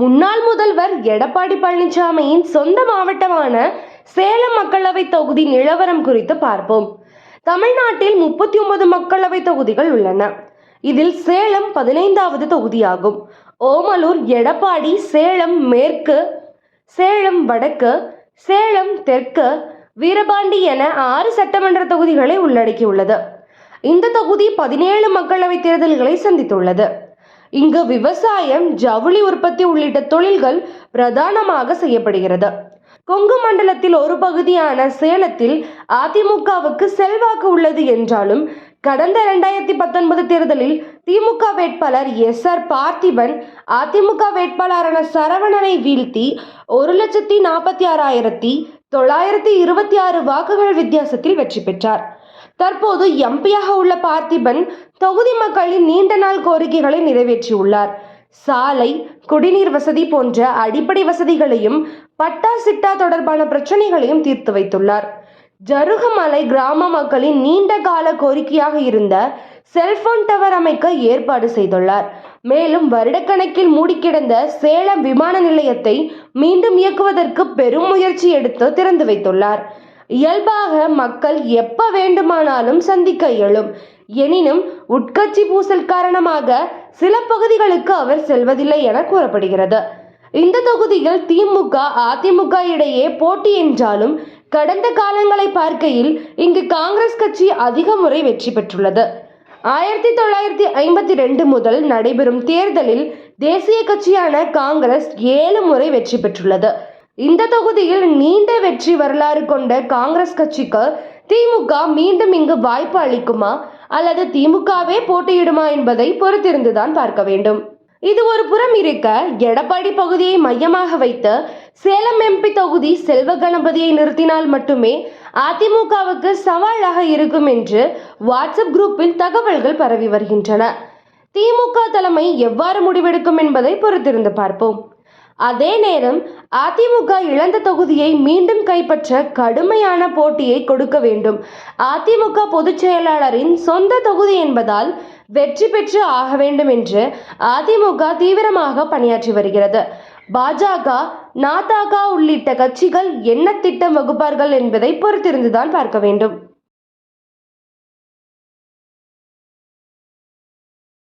முன்னாள் முதல்வர் எடப்பாடி பழனிசாமியின் சொந்த மாவட்டமான சேலம் மக்களவை தொகுதி நிலவரம் குறித்து பார்ப்போம். தமிழ்நாட்டில் முப்பத்தி ஒன்பது மக்களவை தொகுதிகள் உள்ளன. இதில் சேலம் பதினைந்தாவது தொகுதியாகும். ஓமலூர் எடப்பாடி சேலம் மேற்கு சேலம் வடக்கு சேலம் தெற்கு வீரபாண்டி என ஆறு சட்டமன்ற தொகுதிகளை உள்ளடக்கியுள்ளது. இந்த தொகுதி பதினேழு மக்களவை தேர்தல்களை சந்தித்துள்ளது. இங்கு விவசாயம் ஜவுளி உற்பத்தி உள்ளிட்ட தொழில்கள் பிரதானமாக செய்யப்படுகிறது. கொங்கு மண்டலத்தில் ஒரு பகுதியான சேலத்தில் அதிமுகவுக்கு செல்வாக்கு உள்ளது என்றாலும் கடந்த இரண்டாயிரத்தி பத்தொன்பது தேர்தலில் திமுக வேட்பாளர் எஸ் ஆர் பார்த்திபன் அதிமுக வேட்பாளரான சரவணனை வீழ்த்தி ஒரு லட்சத்தி நாற்பத்தி ஆறாயிரத்தி தொள்ளாயிரத்தி இருபத்தி ஆறு வாக்குகள் வித்தியாசத்தில் வெற்றி பெற்றார். தற்போது எம்பியாக உள்ள பார்த்திபன் தொகுதி மக்களின் நீண்ட நாள் கோரிக்கைகளை நிறைவேற்றியுள்ளார். சாலை குடிநீர் வசதி போன்ற அடிப்படை வசதிகளையும் பட்டா சிட்டா தொடர்பான பிரச்சனைகளையும் தீர்த்து வைத்துள்ளார். ஜருகமலை கிராம மக்களின் நீண்ட கால கோரிக்கையாக இருந்த செல்போன் டவர் அமைக்க ஏற்பாடு செய்துள்ளார். மேலும் வருடக்கணக்கில் மூடிக்கிடந்த சேலம் விமான நிலையத்தை மீண்டும் இயக்குவதற்கு பெரும் முயற்சி எடுத்து திறந்து வைத்துள்ளார். இயல்பாக மக்கள் எப்ப வேண்டுமானாலும் சந்திக்க இயலும். எனினும் உட்கட்சி பூசல் காரணமாக சில பகுதிகளுக்கு அவர் செல்வதில்லை என கூறப்படுகிறது. இந்த தொகுதியில் திமுக அதிமுக இடையே போட்டி என்றாலும் கடந்த காலங்களை பார்க்கையில் இங்கு காங்கிரஸ் கட்சி அதிக முறை வெற்றி பெற்றுள்ளது. ஆயிரத்தி தொள்ளாயிரத்தி ஐம்பத்தி ரெண்டு முதல் நடைபெறும் தேர்தலில் தேசிய கட்சியான காங்கிரஸ் ஏழு முறை வெற்றி பெற்றுள்ளது. இந்த தொகுதியில் நீண்ட வெற்றி வரலாறு கொண்ட காங்கிரஸ் கட்சிக்கு திமுக மீண்டும் இங்கு வாய்ப்பு அளிக்குமா? அல்லது திமுகவே போட்டியிடுமா என்பதை பொறுத்திருந்துதான் பார்க்க வேண்டும். இது ஒரு புறம் இருக்க எடப்பாடி பகுதியை மையமாக வைத்து சேலம் எம்பி தொகுதி செல்வ கணபதியை நிறுத்தினால் மட்டுமே அதிமுகவுக்கு சவாலாக இருக்கும் என்று வாட்ஸ்அப் குரூப்பில் தகவல்கள் பரவி வருகின்றன. திமுக தலைமை எவ்வாறு முடிவெடுக்கும் என்பதை பொறுத்திருந்து பார்ப்போம். அதே நேரம் அதிமுக இழந்த தொகுதியை மீண்டும் கைப்பற்ற கடுமையான போட்டியை கொடுக்க வேண்டும். அதிமுக பொதுச் செயலாளரின் சொந்த தொகுதி என்பதால் வெற்றி பெற்று ஆக வேண்டும் என்று அதிமுக தீவிரமாக பணியாற்றி வருகிறது. பாஜக நாதாக உள்ளிட்ட கட்சிகள் என்ன திட்டம் வகுப்பார்கள் என்பதை பொறுத்திருந்துதான் பார்க்க வேண்டும்.